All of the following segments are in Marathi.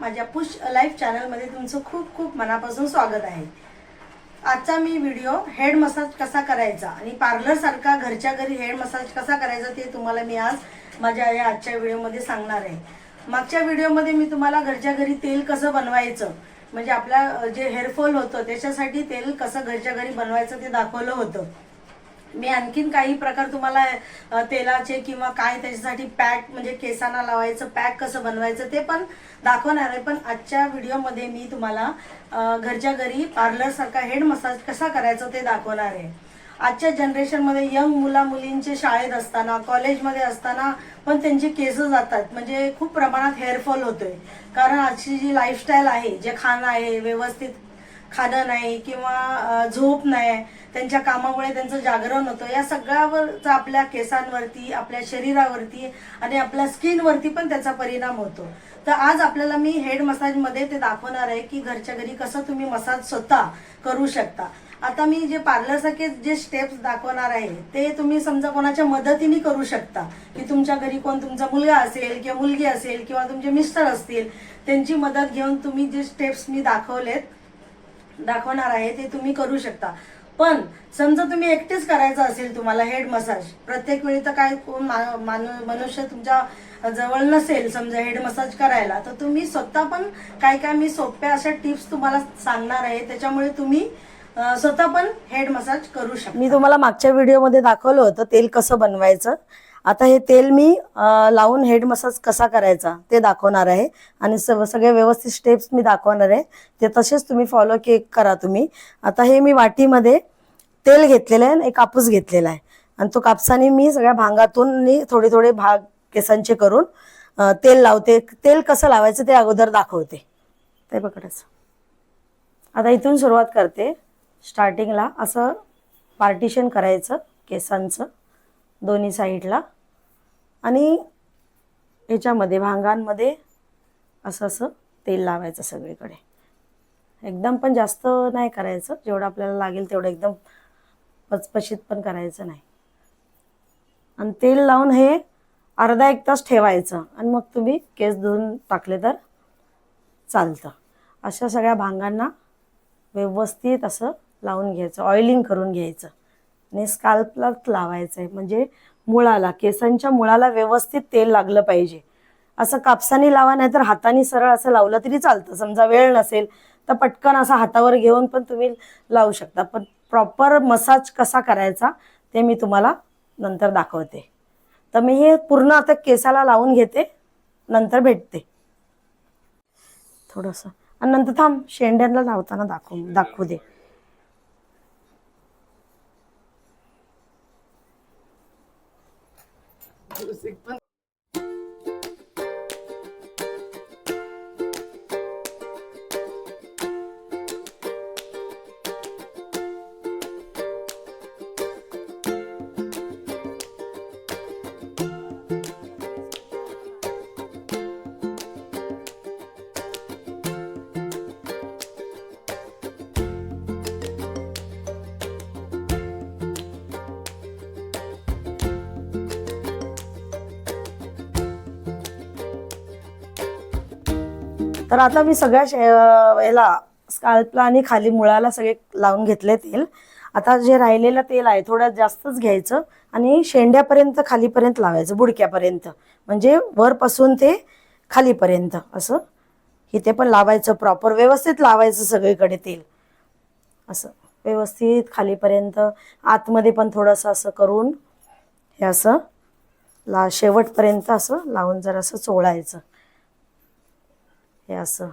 माझ्या पुश लाईफ चॅनलमध्ये तुमचं खूप खूप मनापासून स्वागत आहे. आजचा मी व्हिडिओ हेड मसाज कसा करायचा आणि पार्लरसारखा घरच्या घरी हेड मसाज कसा करायचा ते तुम्हाला मी आज माझ्या या आजच्या व्हिडिओमध्ये सांगणार आहे. मागच्या व्हिडिओमध्ये मी तुम्हाला घरच्या घरी तेल कसं बनवायचं म्हणजे आपल्या जे हेअरफॉल होतं त्याच्यासाठी तेल कसं घरच्या घरी बनवायचं ते दाखवलं होतं. मी आणखीन काही प्रकार तुम्हाला तेलाचे किंवा काय त्याच्यासाठी पॅक म्हणजे केसांना लावायचं पॅक कसं बनवायचं ते पण दाखवणार आहे. पण आजच्या व्हिडिओमध्ये मी तुम्हाला घरच्या घरी पार्लरसारखा हेड मसाज कसा करायचा ते दाखवणार आहे. आजच्या जनरेशनमध्ये यंग मुला मुलींचे शाळेत असताना कॉलेजमध्ये असताना पण त्यांचे केस जातात. म्हणजे खूप प्रमाणात हेअरफॉल होतोय. कारण आजची जी लाईफस्टाईल आहे जे खाणं आहे व्यवस्थित खाणं नाही किंवा झोप नाही त्यांच्या कामामुळे त्यांचं जागरण होतं. या सगळ्यावरचा आपल्या केसांवरती आपल्या शरीरावरती आणि आपल्या स्किनवरती पण त्याचा परिणाम होतो. तर आज आपल्याला मी हेड मसाजमध्ये ते दाखवणार आहे की घरच्या घरी कसं तुम्ही मसाज स्वतः करू शकता. आता मी जे पार्लरसारखे जे स्टेप्स दाखवणार आहे ते तुम्ही समजा कोणाच्या मदतीने करू शकता. की तुमच्या घरी कोण तुमचा मुलगा असेल किंवा मुलगी असेल किंवा तुमचे मिस्टर असतील त्यांची मदत घेऊन तुम्ही जे स्टेप्स मी दाखवलेत दाखवणार आहे ते तुम्ही करू शकता. पण समजा तुम्ही एकटेच करायचं असेल तुम्हाला हेड मसाज प्रत्येक वेळी तर काय कोण मनुष्य तुमच्या जवळ नसेल समजा हेड मसाज करायला तर तुम्ही स्वतः पण काय काय मी सोप्या अशा टिप्स तुम्हाला सांगणार आहे त्याच्यामुळे तुम्ही स्वतः पण हेड मसाज करू शकता. मी तुम्हाला मागच्या व्हिडिओमध्ये दाखवलं होतं तेल कसं बनवायचं. आता हे तेल मी लावून हेड मसाज कसा करायचा ते दाखवणार आहे. आणि सग- सगळे व्यवस्थित स्टेप्स मी दाखवणार आहे. ते तसेच तुम्ही फॉलो के करा तुम्ही. आता हे मी वाटीमध्ये तेल घेतलेलं आहे आणि एक कापूस घेतलेला आहे. आणि तो कापसाने मी सगळ्या भांगातून थोडे थोडे भाग केसांचे करून तेल लावते. तेल कसं लावायचं ते अगोदर दाखवते. ते पकडायचं आता इथून सुरुवात करते. स्टार्टिंगला असं पार्टिशन करायचं केसांचं दोन्ही साईडला आणि ह्याच्यामध्ये भांगांमध्ये असं असं तेल लावायचं सगळीकडे. एकदम पण जास्त नाही करायचं. जेवढं आपल्याला लागेल तेवढं एकदम पचपशीत पण करायचं नाही. आणि तेल लावून हे अर्धा एक तास ठेवायचं आणि मग तुम्ही केस धुवून टाकले तर चालतं. अशा सगळ्या भांगांना व्यवस्थित असं लावून घ्यायचं. ऑइलिंग करून घ्यायचं. आणि स्काल्पलाच लावायचं आहे म्हणजे मुळाला केसांच्या मुळाला व्यवस्थित तेल लागलं पाहिजे. असं कापसाने लावा नाही तर हाताने सरळ असं लावलं तरी चालतं. समजा वेळ नसेल तर पटकन असा हातावर घेऊन पण तुम्ही लावू शकता. पण प्रॉपर मसाज कसा करायचा ते मी तुम्हाला नंतर दाखवते. तर मी हे पूर्ण आता केसाला लावून घेते नंतर भेटते. थोडंसं. आणि नंतर थांब शेंड्यांना लावताना दाखवू दाखवू दे. तर आता मी सगळ्या याला स्काल्पला आणि खाली मुळाला सगळे लावून घेतले तेल. आता जे राहिलेलं तेल आहे थोडं जास्तच घ्यायचं आणि शेंड्यापर्यंत खालीपर्यंत लावायचं बुडक्यापर्यंत. म्हणजे वरपासून ते खालीपर्यंत असं. इथे पण लावायचं प्रॉपर व्यवस्थित लावायचं सगळीकडे तेल. असं. व्यवस्थित खालीपर्यंत. आतमध्ये पण थोडंसं असं करून हे असं ला शेवटपर्यंत असं लावून जरासं चोळायचं. हे असं.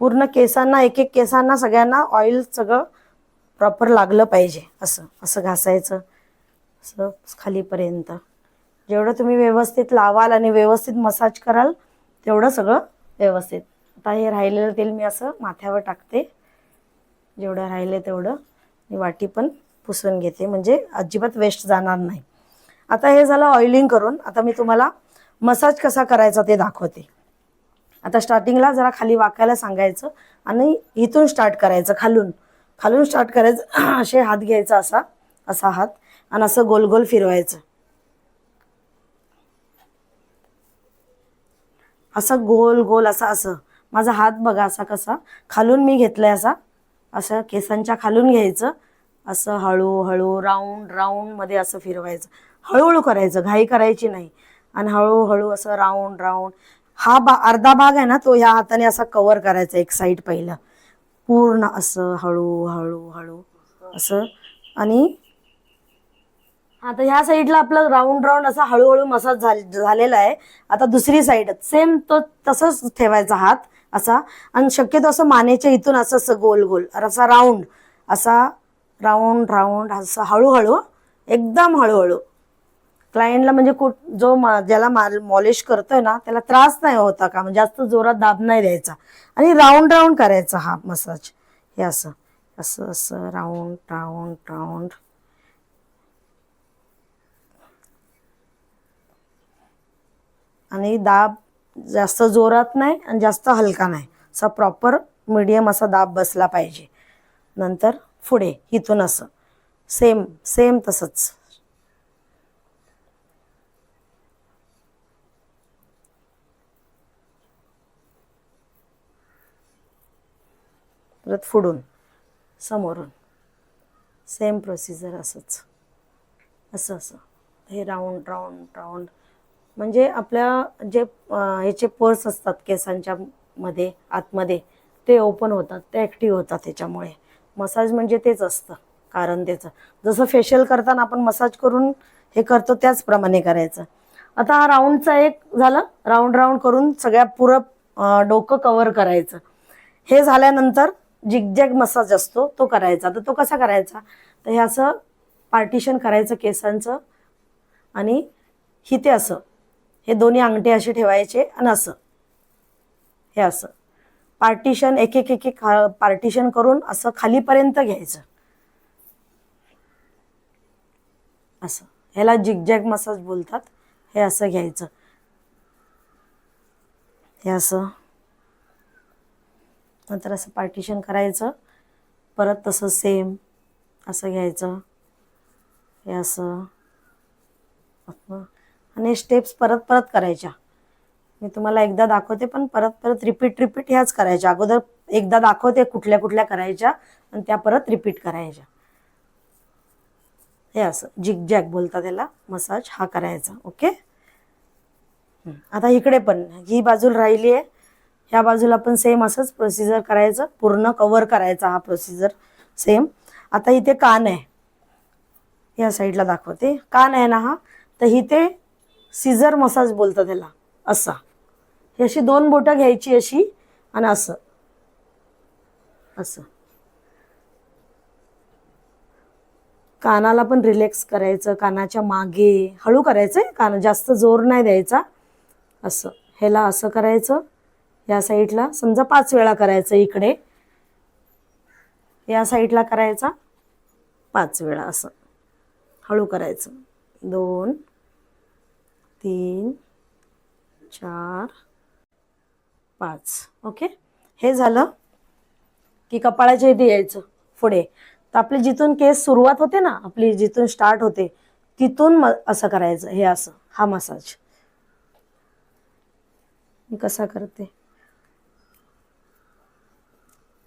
पूर्ण केसांना एक एक केसांना सगळ्यांना ऑइल सगळं प्रॉपर लागलं पाहिजे असं असं घासायचं असं खालीपर्यंत. जेवढं तुम्ही व्यवस्थित लावाल आणि व्यवस्थित मसाज कराल तेवढं सगळं व्यवस्थित. आता हे राहिलेलं तेल मी असं माथ्यावर टाकते. जेवढं राहिलं तेवढं. वाटी पण पुसून घेते म्हणजे अजिबात वेस्ट जाणार नाही. आता हे झालं ऑइलिंग करून आता मी तुम्हाला मसाज कसा करायचा ते दाखवते. आता स्टार्टिंगला जरा खाली वाकायला सांगायचं आणि इथून स्टार्ट करायचं खालून. खालून स्टार्ट करायचं असे हात घ्यायचा असा असा हात आणि असं गोल गोल फिरवायचं. असं गोल गोल असं असं. माझा हात बघा असा कसा खालून मी घेतलाय असा असं केसांच्या खालून घ्यायचं असं हळूहळू राऊंड राऊंडमध्ये असं फिरवायचं. हळूहळू करायचं घाई करायची नाही. आणि हळूहळू असं राऊंड राऊंड हा बा अर्धा भाग आहे ना तो ह्या हाताने असा कव्हर करायचा एक साईड पहिलं. पूर्ण असं हळू हळू हळू. असं. आणि आता ह्या साईडला आपलं राऊंड राऊंड असा हळूहळू मसाज झालेला आहे. आता दुसरी साईड सेम तो तसंच ठेवायचा हात असा. आणि शक्यतो असं मानेच्या इथून असं असं गोल गोल. असा राऊंड असा राऊंड राऊंड असं हळूहळू एकदम हळूहळू. क्लायंटला म्हणजे कुठ जो मा- ज्याला मॉलिश करतोय ना त्याला त्रास नाही होता का? म्हणजे जास्त जोरात दाब नाही द्यायचा. आणि राऊंड राऊंड करायचा हा मसाज. हे असं असं असं राऊंड राऊंड राऊंड. आणि दाब जास्त जोरात नाही आणि जास्त हलका नाही. असा प्रॉपर मीडियम असा दाब बसला पाहिजे. नंतर पुढे इथून असं. सेम सेम तसंच. परत फुडून समोरून. सेम प्रोसिजर असंच. असं असं. हे राऊंड राऊंड राऊंड म्हणजे आपल्या जे ह्याचे पर्स असतात केसांच्या मध्ये आतमध्ये ते ओपन होतात ते ॲक्टिव्ह होतात त्याच्यामुळे मसाज म्हणजे तेच असतं कारण त्याचं. जसं फेशियल करताना आपण मसाज करून हे करतो त्याचप्रमाणे करायचं. आता हा राऊंडचा एक झालं राऊंड राऊंड करून सगळ्या पुरं डोकं कवर करायचं. हे झाल्यानंतर जिगजॅग मसाज असतो तो करायचा. तर तो कसा करायचा? तर हे असं पार्टिशन करायचं केसांचं आणि हिते असं. हे दोन्ही अंगठे असे ठेवायचे आणि असं. हे असं. पार्टिशन एक एक एक एक पार्टिशन करून असं खालीपर्यंत घ्यायचं. असं. ह्याला जिगजॅग मसाज बोलतात. हे असं घ्यायचं. हे असं. नंतर असं पार्टिशन करायचं. परत तसं सेम असं घ्यायचं. हे असं. आणि स्टेप्स परत परत करायच्या. मी तुम्हाला एकदा दाखवते पण परत परत रिपीट रिपीट ह्याच करायच्या. अगोदर एकदा दाखवते कुठल्या कुठल्या करायच्या आणि त्या परत रिपीट करायच्या. हे असं जिगजॅग बोलता त्याला मसाज हा करायचा ओके? आता इकडे पण ही बाजूला राहिली आहे. ह्या बाजूला पण सेम असंच प्रोसिजर करायचं पूर्ण कव्हर करायचा हा प्रोसिजर सेम आता इथे कान आहे. या साईडला दाखवते. कान आहे ना हा तर इथे सिझर मसाज बोलतात त्याला असा. अशी दोन बोटं घ्यायची अशी आणि असं. असं. कानाला पण रिलॅक्स करायचं कानाच्या मागे हळू करायचं कान जास्त जोर नाही द्यायचा. असं. ह्याला असं करायचं. या साईडला समजा पाच वेळा करायचं इकडे. या साईडला करायचा. पाच वेळा असं. हळू करायचं. दोन तीन चार पाच. ओके? हे झालं की कपाळाच्या इथे यायचं पुढे. तर आपली जिथून केस सुरुवात होते ना आपली जिथून स्टार्ट होते तिथून असं करायचं हे असं हा मसाज मी कसा करते?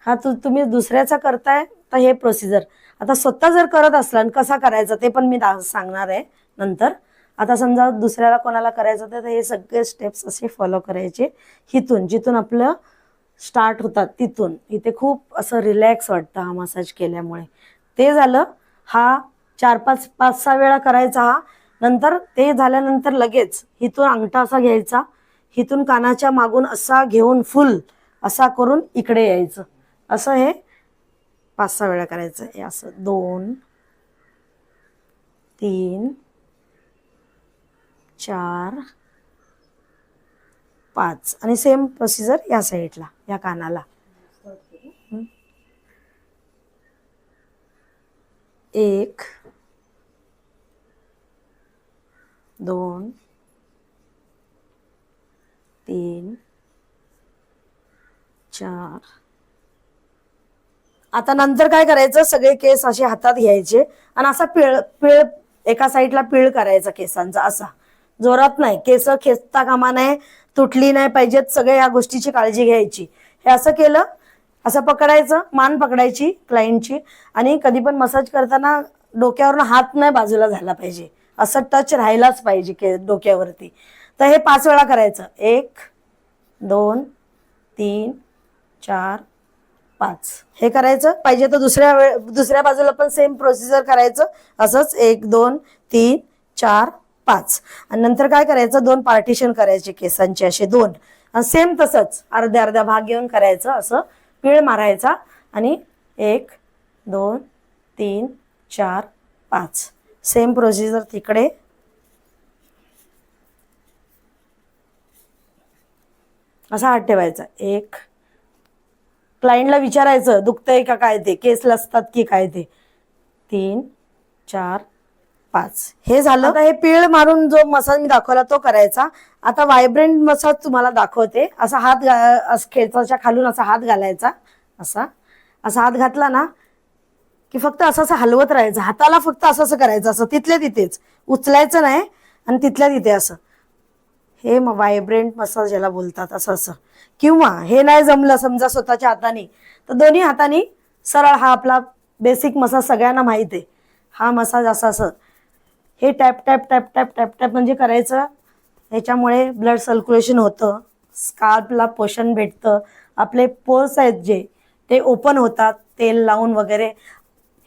हा तू तुम्ही दुसऱ्याचा करताय तर हे प्रोसिजर आता स्वतः जर करत असला आणि कसा करायचा ते पण मी सांगणार आहे नंतर. आता समजा दुसऱ्याला कोणाला करायचं तर हे सगळे स्टेप्स असे फॉलो करायचे. हिथून जिथून आपलं स्टार्ट होतात तिथून. इथे खूप असं रिलॅक्स वाटतं हा मसाज केल्यामुळे. ते झालं हा चार पाच पाच सहा वेळा करायचा हा. नंतर ते झाल्यानंतर लगेच इथून अंगठा असा घ्यायचा. हिथून कानाच्या मागून असा घेऊन फुल असा करून इकडे यायचं. असं हे पाच सहा वेळा करायचं. हे असं दोन तीन चार पाच. आणि सेम प्रोसिजर या साईडला या कानाला. एक दोन तीन चार. आता नंतर काय करायचं? सगळे केस असे हातात घ्यायचे आणि असा पिळ पिळ एका साईडला पिळ करायचा केसांचा असा. जोरात नाही. केस खेचता कामा नाही तुटली नाही पाहिजेत सगळ्या या गोष्टीची काळजी घ्यायची. हे असं केलं असं पकडायचं मान पकडायची क्लायंटची आणि कधी पण मसाज करताना डोक्यावरून हात नाही बाजूला झाला पाहिजे. असं टच राहिलाच पाहिजे के डोक्यावरती. तर हे पाच वेळा करायचं. एक दोन तीन चार पाच. हे करायचं. पाहिजे तर दुसऱ्या वेळ दुसऱ्या बाजूला पण सेम प्रोसिजर करायचं. असंच एक दोन तीन चार पाच. आणि नंतर काय करायचं? दोन पार्टिशन करायचे केसांचे असे दोन. सेम तसंच अर्ध्या अर्ध्या भाग घेऊन करायचं असं पीळ मारायचा. आणि एक दोन तीन चार पाच. सेम प्रोसिजर तिकडे. असा हात ठेवायचा. एक. क्लायंटला विचारायचं दुखतंय का काय ते? केस लसतात की काय ते? तीन चार पाच. हे झालं. आता हे पीळ मारून जो मसाज मी दाखवला तो करायचा. आता व्हायब्रंट मसाज तुम्हाला दाखवते. असा हात घा- अस- खेचाच्या खालून असा हात घालायचा. असा. असा हात घातला ना की फक्त असं असं हलवत राहायचं. हाताला फक्त असं असं करायचं. असं तिथल्या तिथेच. उचलायचं नाही आणि तिथल्या तिथे असं. हे व्हायब्रंट मसाज याला बोलतात असं असं. किंवा हे नाही जमलं समजा स्वतःच्या हाताने तर दोन्ही हाताने सरळ हा आपला बेसिक मसाज सगळ्यांना माहीत आहे. हा मसाज असं असं. हे tap tap tap tap tap tap म्हणजे करायचं. ह्याच्यामुळे ब्लड सर्क्युलेशन होतं स्कार्पला पोषण भेटतं. आपले पोर्स आहेत जे ते ओपन होतात तेल लावून वगैरे.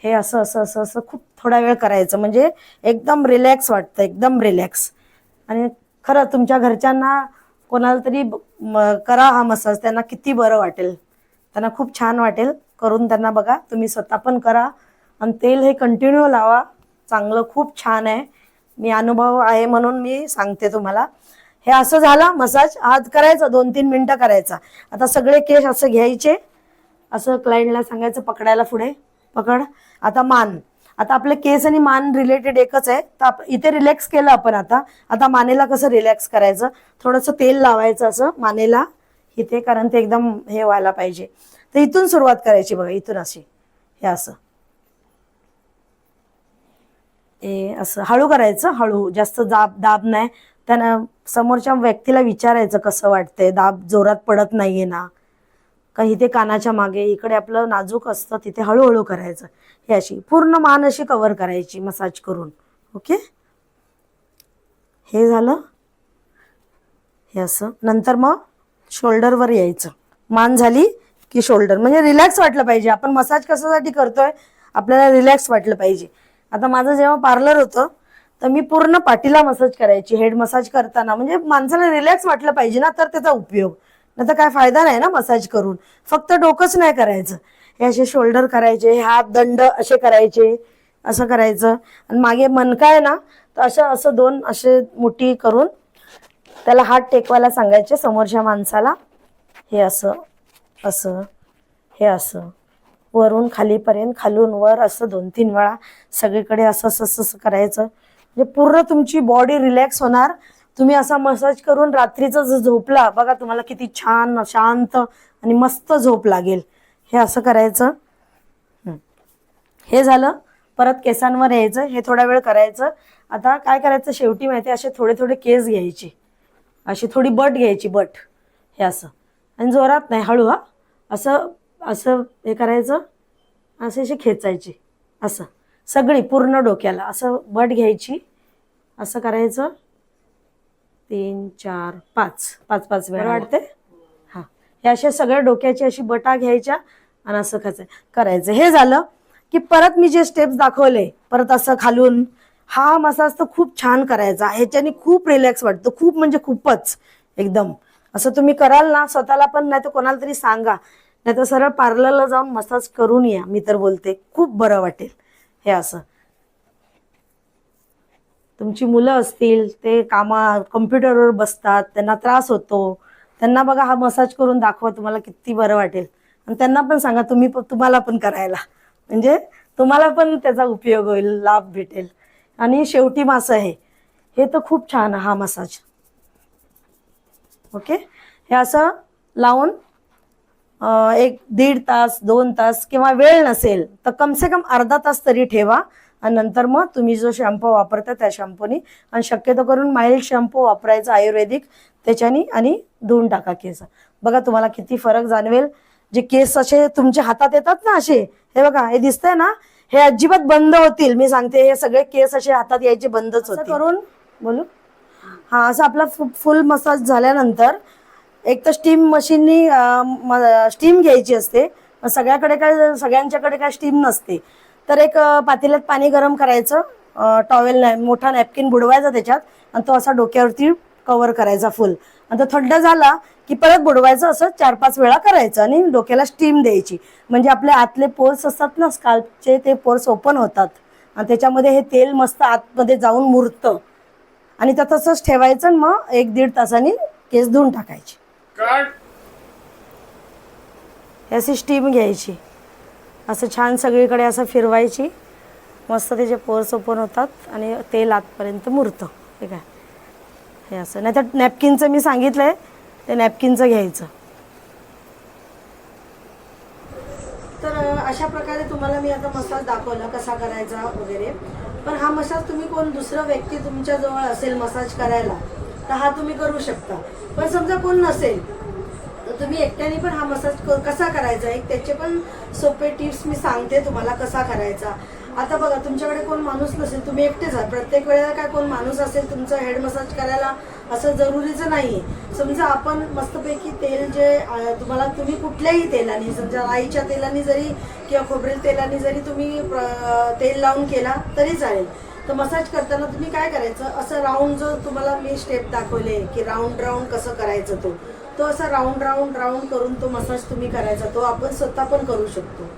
हे असं असं असं असं खूप थोडा वेळ करायचं. म्हणजे एकदम रिलॅक्स वाटतं एकदम रिलॅक्स आणि खरं तुमच्या घरच्यांना कोणाला तरी ब- म- करा हा मसाज त्यांना किती बरं वाटेल. त्यांना खूप छान वाटेल. करून त्यांना बघा तुम्ही स्वतः पण करा. आणि तेल हे कंटिन्यू लावा. चांगलं खूप छान आहे. मी अनुभव आहे म्हणून मी सांगते तुम्हाला. हे असं झालं मसाज आज करायचा दोन तीन मिनटं करायचा. आता सगळे केस असं घ्यायचे. असं क्लायंटला सांगायचं पकडायला पुढे. पकड. आता मान. आता आपले केस आणि मान रिलेटेड एकच आहे. तर आप- इथे रिलॅक्स केलं आपण आता. आता मानेला कसं रिलॅक्स करायचं? थोडंसं तेल लावायचं असं मानेला. इथे कारण ते एकदम हे व्हायला पाहिजे. तर इथून सुरुवात करायची बघा इथून अशी. हे असं. ए असं हळू करायचं हळू. जास्त दाब दाब नाही. त्यांना समोरच्या व्यक्तीला विचारायचं कसं वाटतंय दाब जोरात पडत नाहीये ना? का इथे कानाच्या मागे इकडे आपलं नाजूक असतं तिथे हळूहळू करायचं. हे अशी पूर्ण मान अशी कव्हर करायची मसाज करून. ओके हे झालं. हे असं. नंतर मग शोल्डरवर यायचं. मान झाली की शोल्डर म्हणजे रिलॅक्स वाटलं पाहिजे. आपण मसाज कशासाठी करतोय? आपल्याला रिलॅक्स वाटलं पाहिजे. आता माझं जेव्हा पार्लर होतं तर मी पूर्ण पाठीला मसाज करायची हेड मसाज करताना. म्हणजे माणसाला रिलॅक्स वाटलं पाहिजे ना तर त्याचा उपयोग. नाही तर काय फायदा नाही ना मसाज करून. फक्त डोकंच नाही करायचं. हे असे शोल्डर करायचे हात दंड असे करायचे असं करायचं. आणि मागे मनकाय ना तर असं असं दोन असे मुठी करून त्याला हात टेकवायला सांगायचे समोरच्या माणसाला हे असं असं हे असं. वरून खालीपर्यंत खालून वर असं दोन तीन वेळा सगळीकडे असं असं असं असं करायचं. म्हणजे पूर्ण तुमची बॉडी रिलॅक्स होणार. तुम्ही असा मसाज करून रात्रीचं जर झोपला बघा तुम्हाला किती छान शांत आणि मस्त झोप लागेल. हे असं करायचं. हे झालं. परत केसांवर यायचं. हे थोडा वेळ करायचं. आता काय करायचं? शेवटी माहिती आहे, असे थोडे थोडे केस घ्यायचे. अशी थोडी बट घ्यायची बट. हे असं. आणि जोरात नाही हळू हा. असं असं हे करायचं असे असे खेचायचे असं. सगळी पूर्ण डोक्याला असं बट घ्यायची असं करायचं. तीन चार पाच. पाच पाच वेळा वाटते हां. हे अशा सगळ्या डोक्याची अशी बटा घ्यायच्या आणि असं खायचं. करायचं. हे झालं की परत मी जे स्टेप्स दाखवले परत असं खालून हा मसाज तर खूप छान करायचा. ह्याच्याने खूप रिलॅक्स वाटतं. खूप म्हणजे खूपच एकदम. असं तुम्ही कराल ना स्वतःला पण नाही तर कोणाला तरी सांगा. नाही तर सरळ पार्लरला जाऊन मसाज करून या मी तर बोलते. खूप बरं वाटेल. हे असं. तुमची मुलं असतील ते कामा कम्प्युटरवर बसतात त्यांना त्रास होतो. त्यांना बघा हा मसाज करून दाखवा तुम्हाला किती बरं वाटेल. आणि त्यांना पण सांगा तुम्ही तुम्हाला पण करायला. म्हणजे तुम्हाला पण त्याचा उपयोग होईल लाभ भेटेल. आणि शेवटी मासं आहे हे तर खूप छान हा मसाज. ओके? हे असं लावून एक दीड तास दोन तास किंवा वेळ नसेल तर कमसे कम अर्धा तास तरी ठेवा. आणि नंतर मग तुम्ही जो शॅम्पू वापरता त्या शॅम्पूनी. आणि शक्यतो करून माइल्ड शॅम्पू वापरायचा आयुर्वेदिक त्याच्यानी आणि धुवून टाका केस. बघा तुम्हाला किती फरक जाणवेल. जे केस असे तुमच्या हातात येतात ना असे हे बघा हे दिसतंय ना हे अजिबात बंद होतील. मी सांगते हे सगळे केस असे हातात यायचे बंदच होते करून बोलू? हा असं आपला फुल मसाज झाल्यानंतर एक तर स्टीम मशीननी स्टीम घ्यायची असते. सगळ्याकडे काय सगळ्यांच्याकडे काय स्टीम नसते. तर एक पातेल्यात पाणी गरम करायचं टॉवेल मोठा नॅपकिन बुडवायचा त्याच्यात आणि तो असा डोक्यावरती कव्हर करायचा फुल आणि तो थंड झाला की परत बुडवायचं असं चार पाच वेळा करायचं आणि डोक्याला स्टीम द्यायची. म्हणजे आपले आतले पोर्स असतात ना स्काल्पचे ते पोर्स ओपन होतात. आणि त्याच्यामध्ये हे तेल मस्त आतमध्ये जाऊन मुरतं. आणि त्या तसंच ठेवायचं आणि मग एक दीड तासांनी केस धुवून टाकायचे. अशी स्टीम घ्यायची. असं छान सगळीकडे असं फिरवायची. मस्त त्याचे पोर्स ओपन होतात आणि तेल आतपर्यंत मुरतं. ठीक आहे हे असं. नाही तर नॅपकिनचं मी सांगितलंय ते नॅपकिनचं घ्यायचं. तर अशा प्रकारे तुम्हाला मी आता मसाज दाखवला कसा करायचा वगैरे. पण हा मसाज तुम्ही कोण दुसरं व्यक्ती तुमच्या जवळ असेल मसाज करायला तर हा तुम्ही करू शकता. पण समजा कोण नसेल तर तुम्ही एकट्याने पण हा मसाज क- कसा करायचा? एक त्याचे पण सोपे टिप्स मी सांगते तुम्हाला कसा करायचा. आता बघा तुमच्याकडे कोण माणूस नसेल तुम्ही एकटेच आहात प्रत्येक वेळेला काय कोण माणूस असेल तुमचं हेड मसाज करायला असं जरुरीचं नाहीये. समजा आपण मस्तपैकी तेल जे तुम्हाला तुम्ही कुठल्याही तेलाने समजा राईच्या तेलाने जरी किंवा खोबरेल तेलाने जरी तुम्ही प्र- तेल लावून केला तरी चालेल. तर मसाज करताना तुम्ही काय करायचं? असं राऊंड जो तुम्हाला मी स्टेप दाखवले की राऊंड राऊंड कसं करायचं तो तो असा राऊंड राऊंड राऊंड करून तो मसाज तुम्ही करायचा. तो आपण स्वतः पण करू शकतो.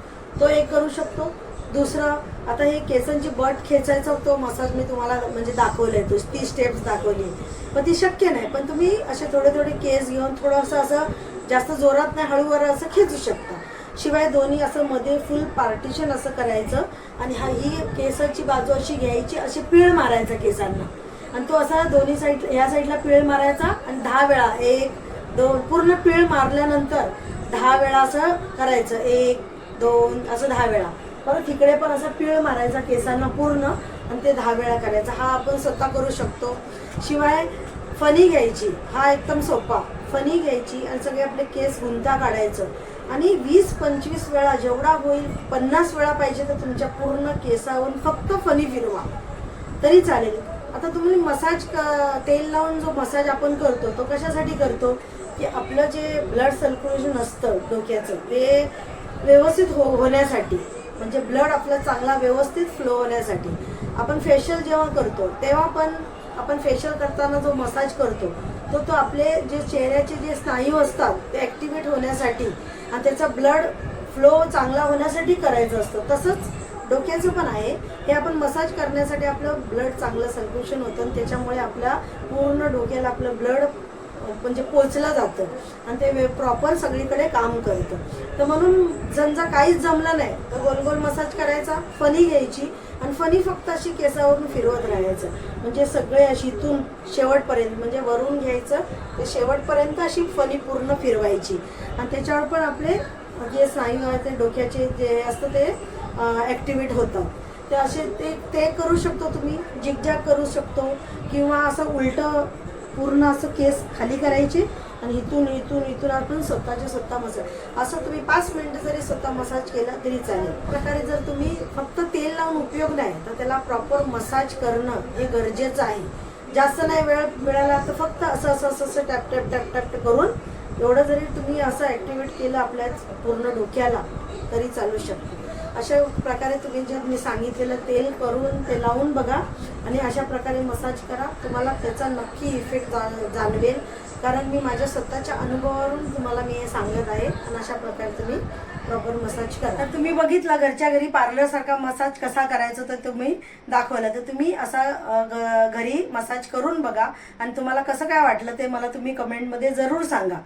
तो एक करू शकतो. दुसरं आता हे केसांची बट खेचायचा तो मसाज मी तुम्हाला म्हणजे दाखवलाय. तो ती स्टेप्स दाखवली. पण ती शक्य नाही. पण तुम्ही असे थोडे थोडे केस घेऊन थोडंसं असं जास्त जोरात नाही हळूवर असं खेचू शकता. शिवाय दोन्ही असं मध्ये फुल पार्टिशन असं करायचं आणि हा ही केसाची बाजू अशी घ्यायची अशी पीळ मारायचा केसांना. आणि तो असा दोन्ही साईड ह्या साईडला पिळ मारायचा आणि दहा वेळा एक दोन पूर्ण पीळ मारल्यानंतर दहा वेळा असं करायचं. एक दोन असं दहा वेळा. परत इकडे पण असं पीळ मारायचा केसांना पूर्ण आणि ते दहा वेळा करायचा. हा आपण स्वतः करू शकतो. शिवाय फणी घ्यायची. हा एकदम सोपा. फणी घ्यायची आणि सगळे आपले केस गुंता काढायचं. आणि वीस पंचवीस वेळा जेवढा होईल पन्नास वेळा पाहिजे तर तुमच्या पूर्ण केसावरून फक्त फणी फिरवा. तरी चालेल. आता तुम्ही मसाज क- तेल लावून जो मसाज आपण करतो तो कशासाठी करतो? की आपलं जे ब्लड सर्क्युलेशन असतं डोक्याचं ते व्यवस्थित हो होण्यासाठी. म्हणजे ब्लड आपला चांगला व्यवस्थित फ्लो होण्यासाठी. आपण फेशियल जेव्हा करतो तेव्हा पण आपण फेशियल करताना जो मसाज करतो तो तो आपले जे चेहऱ्याचे जे स्नायू असतात ते ॲक्टिवेट होण्यासाठी आणि त्याचा ब्लड फ्लो चांगला होण्यासाठी करायचं असतं. तसंच डोक्याचं पण आहे. हे आपण मसाज करण्यासाठी आपलं ब्लड चांगलं सर्क्युलेशन होतं आणि त्याच्यामुळे आपल्या पूर्ण डोक्याला आपलं ब्लड म्हणजे पोचलं जातं आणि ते प्रॉपर सगळीकडे काम करतं. तर म्हणून समजा काहीच जमलं नाही तर गोल गोल मसाज करायचा फणी घ्यायची. आणि फणी फक्त अशी केसावरून फिरवत राहायचं. म्हणजे सगळे अशी इथून शेवटपर्यंत म्हणजे वरून घ्यायचं ते शेवटपर्यंत अशी फणी पूर्ण फिरवायची. आणि त्याच्यावर पण आपले जे स्नायू आहेत ते डोक्याचे जे असतं ते ॲक्टिवेट होतात. ते असे ते ते करू शकतो तुम्ही जिगजॅग करू शकतो. किंवा असं उलटं पूर्ण असं केस खाली करायचे आणि इथून इथून इथून आपण स्वतःच्या स्वतः मसाज. असं तुम्ही पाच मिनिटं जरी स्वतः मसाज केला तरी चालेल. प्रकारे जर तुम्ही फक्त तेल लावून उपयोग नाही तर त्याला प्रॉपर मसाज करणं हे गरजेचं आहे. जास्त नाही वेळ मिळाला तर फक्त असं असं असं असं टॅप टॅप टॅप टॅप करून एवढं जरी तुम्ही असं ॲक्टिवेट केलं आपल्या पूर्ण डोक्याला तरी चालू शकतो. अशा प्रकारे तुम्ही जे मी सांगितलेलं तेल करून ते लावून बघा आणि अशा प्रकारे मसाज करा तुम्हाला त्याचा नक्की इफेक्ट जा जाणवेल. कारण मी माझ्या स्वतःच्या अनुभवावरून तुम्हाला मी हे सांगत आहे. आणि अशा प्रकारे तुम्ही प्रॉपर मसाज करा. तर तुम्ही बघितला घरच्या घरी पार्लरसारखा मसाज कसा करायचा तर तुम्ही दाखवला. तर तुम्ही असा घरी मसाज करून बघा. आणि तुम्हाला कसं काय वाटलं ते मला तुम्ही कमेंटमध्ये जरूर सांगा.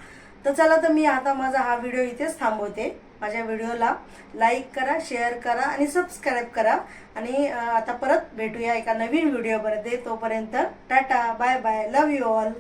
तर चला तर मी आता माझा हा व्हिडिओ इथेच थांबवते. माझ्या व्हिडिओला लाईक करा शेअर करा आणि सबस्क्राईब करा. आणि आता परत भेटूया एका नवीन व्हिडिओमध्ये तोपर्यंत tata bye bye love you all